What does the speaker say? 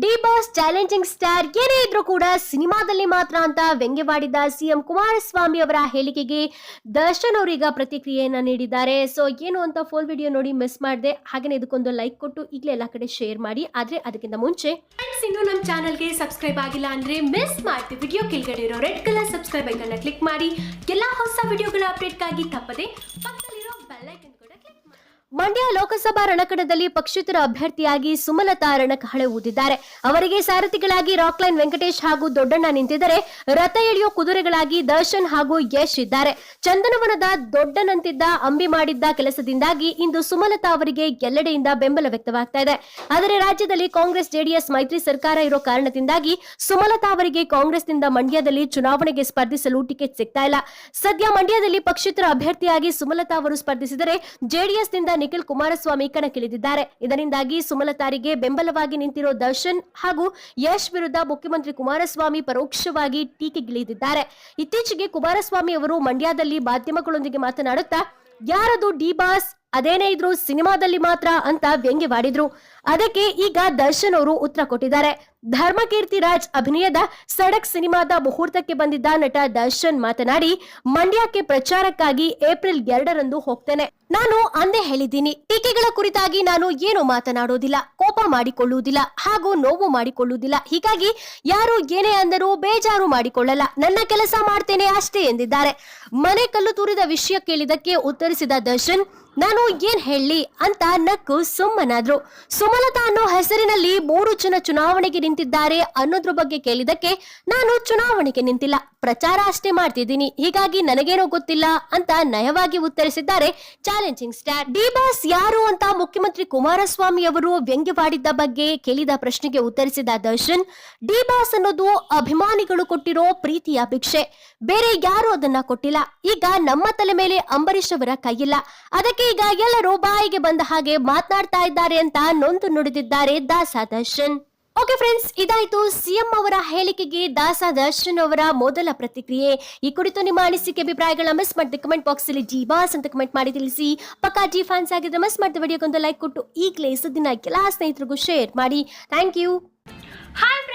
D boss challenging star ಏನೇ ಇದ್ರೂ ಕೂಡ ಸಿನಿಮಾದಲ್ಲಿ ಮಾತ್ರ ಅಂತ ವ್ಯಂಗ್ಯವಾಡಿದ ಸಿಎಂ ಕುಮಾರಸ್ವಾಮಿ ಅವರ ಹೇಳಿಕೆಗೆ ದರ್ಶನ್ ಅವರೀಗ ಪ್ರತಿಕ್ರಿಯೆಯನ್ನ ನೀಡಿದ್ದಾರೆ. ಸೊ ಏನು ಅಂತ ಫುಲ್ ವಿಡಿಯೋ ನೋಡಿ ಮಿಸ್ ಮಾಡಿದೆ. ಹಾಗೇನೆ ಇದಕ್ಕೊಂದು ಲೈಕ್ ಕೊಟ್ಟು ಈಗಲೇ ಎಲ್ಲ ಕಡೆ ಶೇರ್ ಮಾಡಿ. ಆದ್ರೆ ಅದಕ್ಕಿಂತ ಮುಂಚೆ ಇನ್ನೂ ನಮ್ಮ ಚಾನಲ್ಗೆ ಸಬ್ಸ್ಕ್ರೈಬ್ ಆಗಿಲ್ಲ ಅಂದ್ರೆ ಮಿಸ್ ಮಾಡ್ತೀವಿ ವಿಡಿಯೋ ಕೆಳಗಡೆ ಇರೋ ರೆಡ್ ಕಲರ್ ಸಬ್ಸ್ಕ್ರೈಬ್ ಐಕನ್ನ ಕ್ಲಿಕ್ ಮಾಡಿ. ಎಲ್ಲಾ ಹೊಸ ವಿಡಿಯೋಗಳ ಅಪ್ಡೇಟ್ಗಾಗಿ ತಪ್ಪದೆ ಮಂಡ್ಯ ಲೋಕಸಭಾ ರಣಕಣದಲ್ಲಿ ಪಕ್ಷೇತರ ಅಭ್ಯರ್ಥಿಯಾಗಿ ಸುಮಲತಾ ರಣಕಹಳೆ ಊದಿದ್ದಾರೆ. ಅವರಿಗೆ ಸಾರಥಿಗಳಾಗಿ ರಾಕ್ಲೈನ್ ವೆಂಕಟೇಶ್ ಹಾಗೂ ದೊಡ್ಡಣ್ಣ ನಿಂತಿದ್ದರೆ. ರಥ ಎಳೆಯೋ ಕುದುರೆಗಳಾಗಿ ದರ್ಶನ್ ಹಾಗೂ ಯಶ್ ಇದ್ದಾರೆ. ಚಂದನವನದ ದೊಡ್ಡನಂತಿದ್ದ ಅಂಬಿ ಮಾಡಿದ್ದ ಕೆಲಸದಿಂದಾಗಿ ಇಂದು ಸುಮಲತಾ ಅವರಿಗೆ ಎಲ್ಲೆಡೆಯಿಂದ ಬೆಂಬಲ ವ್ಯಕ್ತವಾಗ್ತಾ ಇದೆ. ಆದರೆ ರಾಜ್ಯದಲ್ಲಿ ಕಾಂಗ್ರೆಸ್, ಜೆಡಿಎಸ್, ಮೈತ್ರಿ ಸರ್ಕಾರ ಇರೋ ಕಾರಣದಿಂದಾಗಿ ಸುಮಲತಾ ಅವರಿಗೆ ಕಾಂಗ್ರೆಸ್ನಿಂದ ಮಂಡ್ಯದಲ್ಲಿ ಚುನಾವಣೆಗೆ ಸ್ಪರ್ಧಿಸಲು ಟಿಕೆಟ್ ಸಿಗ್ತಾ ಇಲ್ಲ. ಸದ್ಯ ಮಂಡ್ಯದಲ್ಲಿ ಪಕ್ಷೇತರ ಅಭ್ಯರ್ಥಿಯಾಗಿ ಸುಮಲತಾ ಅವರು ಸ್ಪರ್ಧಿಸಿದರೆ ಜೆಡಿಎಸ್ನಿಂದ ನಿಖಿಲ್ ಕುಮಾರಸ್ವಾಮಿ ಕಣಕ್ಕಿಳಿದಿದ್ದಾರೆ. ಇದರಿಂದಾಗಿ ಸುಮಲತಾರಿಗೆ ಬೆಂಬಲವಾಗಿ ನಿಂತಿರೋ ದರ್ಶನ್ ಹಾಗೂ ಯಶ್ ವಿರುದ್ಧ ಮುಖ್ಯಮಂತ್ರಿ ಕುಮಾರಸ್ವಾಮಿ ಪರೋಕ್ಷವಾಗಿ ಟೀಕೆಗಿಳಿದಿದ್ದಾರೆ. ಇತ್ತೀಚೆಗೆ ಕುಮಾರಸ್ವಾಮಿ ಅವರು ಮಂಡ್ಯದಲ್ಲಿ ಮಾಧ್ಯಮಗಳೊಂದಿಗೆ ಮಾತನಾಡುತ್ತಾ, ಯಾರದು ಡಿ ಬಾಸ್ ಅದೇನೇ ಇದ್ರು ಸಿನಿಮಾದಲ್ಲಿ ಮಾತ್ರ ಅಂತ ವ್ಯಂಗ್ಯವಾಡಿದ್ರು ಅದಕ್ಕೆ ಈಗ ದರ್ಶನ್ ಅವರು ಉತ್ತರ ಕೊಟ್ಟಿದ್ದಾರೆ. ಧರ್ಮಕೀರ್ತಿ ರಾಜ್ ಅಭಿನಯದ ಸಡಕ್ ಸಿನಿಮಾದ ಮುಹೂರ್ತಕ್ಕೆ ಬಂದಿದ್ದ ನಟ ದರ್ಶನ್ ಮಾತನಾಡಿ, ಮಂಡ್ಯಕ್ಕೆ ಪ್ರಚಾರಕ್ಕಾಗಿ ಏಪ್ರಿಲ್ ಎರಡರಂದು ಹೋಗ್ತೇನೆ. ನಾನು ಅಂದೇ ಹೇಳಿದ್ದೀನಿ, ಟೀಕೆಗಳ ಕುರಿತಾಗಿ ನಾನು ಏನು ಮಾತನಾಡೋದಿಲ್ಲ, ಕೋಪ ಮಾಡಿಕೊಳ್ಳುವುದಿಲ್ಲ, ಹಾಗೂ ನೋವು ಮಾಡಿಕೊಳ್ಳುವುದಿಲ್ಲ. ಹೀಗಾಗಿ ಯಾರು ಏನೇ ಅಂದರೂ ಬೇಜಾರು ಮಾಡಿಕೊಳ್ಳಲ್ಲ, ನನ್ನ ಕೆಲಸ ಮಾಡ್ತೇನೆ ಅಷ್ಟೇ ಎಂದಿದ್ದಾರೆ. ಮನೆ ಕಲ್ಲು ತೂರಿದ ವಿಷಯ ಕೇಳಿದಕ್ಕೆ ಉತ್ತರಿಸಿದ ದರ್ಶನ್ ನಾನು ಏನ್ ಹೇಳಿ ಅಂತ ನಕ್ಕು ಸುಮ್ಮನಾದ್ರು. ಸುಮಲತಾ ಅನ್ನೋ ಹೆಸರಿನಲ್ಲಿ ಮೂರು ಜನ ಚುನಾವಣೆಗೆ ನಿಂತಿದ್ದಾರೆ ಅನ್ನೋದ್ರ ಬಗ್ಗೆ ಕೇಳಿದಕ್ಕೆ ನಾನು ಚುನಾವಣೆಗೆ ನಿಂತಿಲ್ಲ. ಪ್ರಚಾರ ಅಷ್ಟೇ ಮಾಡ್ತಿದ್ದೀನಿ. ಹೀಗಾಗಿ ನನಗೇನೋ ಗೊತ್ತಿಲ್ಲ ಅಂತ ನಯವಾಗಿ ಉತ್ತರಿಸಿದ್ದಾರೆ ಚಾಲೆಂಜಿಂಗ್ ಸ್ಟಾರ್. ಡಿ ಬಾಸ್ ಯಾರು ಅಂತ ಮುಖ್ಯಮಂತ್ರಿ ಕುಮಾರಸ್ವಾಮಿ ಅವರು ವ್ಯಂಗ್ಯವಾಡಿದ್ದ ಬಗ್ಗೆ ಕೇಳಿದ ಪ್ರಶ್ನೆಗೆ ಉತ್ತರಿಸಿದ ದರ್ಶನ್, ಡಿ ಬಾಸ್ ಅನ್ನೋದು ಅಭಿಮಾನಿಗಳು ಕೊಟ್ಟಿರೋ ಪ್ರೀತಿಯ ಭಿಕ್ಷೆ. ಬೇರೆ ಯಾರು ಅದನ್ನ ಕೊಟ್ಟಿಲ್ಲ. ಈಗ ನಮ್ಮ ತಲೆ ಮೇಲೆ ಅಂಬರೀಶ್ ಅವರ ಕೈಯಿಲ್ಲ. ಅದಕ್ಕೆ ಈಗ ಎಲ್ಲರೂ ಬಾಯಿಗೆ ಬಂದ ಹಾಗೆ ಮಾತನಾಡ್ತಾ ಇದ್ದಾರೆ ಅಂತ ನೊಂದು ನುಡಿದಿದ್ದಾರೆ ದಾಸ ದರ್ಶನ್ ಓಕೆ ಫ್ರೆಂಡ್ಸ್ ಇದಾಯ್ತು ಸಿಎಂ ಅವರ ಹೇಳಿಕೆಗೆ ದಾಸ ದರ್ಶನ್ ಅವರ ಮೊದಲ ಪ್ರತಿಕ್ರಿಯೆ. ಈ ಕುರಿತು ನಿಮ್ಮ ಅನಿಸಿಕೆ, ಅಭಿಪ್ರಾಯಗಳನ್ನ ಮಿಸ್ ಮಾಡಿದ ಕಮೆಂಟ್ ಬಾಕ್ಸ್ ಅಲ್ಲಿ ಜಿ ಬಾಸ್ ಅಂತ ಕಮೆಂಟ್ ಮಾಡಿ ತಿಳಿಸಿ. ಪಕ್ಕಾ ಜಿ ಫ್ಯಾನ್ಸ್ ಆಗಿದ್ರೆ ಮಿಸ್ ಮಾಡಿದ ವಿಡಿಯೋಗೊಂದು ಲೈಕ್ ಕೊಟ್ಟು ಈಗಲೇ ಸುದ್ದಿನ ಕೆಲ ಸ್ನೇಹಿತರಿಗೂ ಶೇರ್ ಮಾಡಿ. Thank you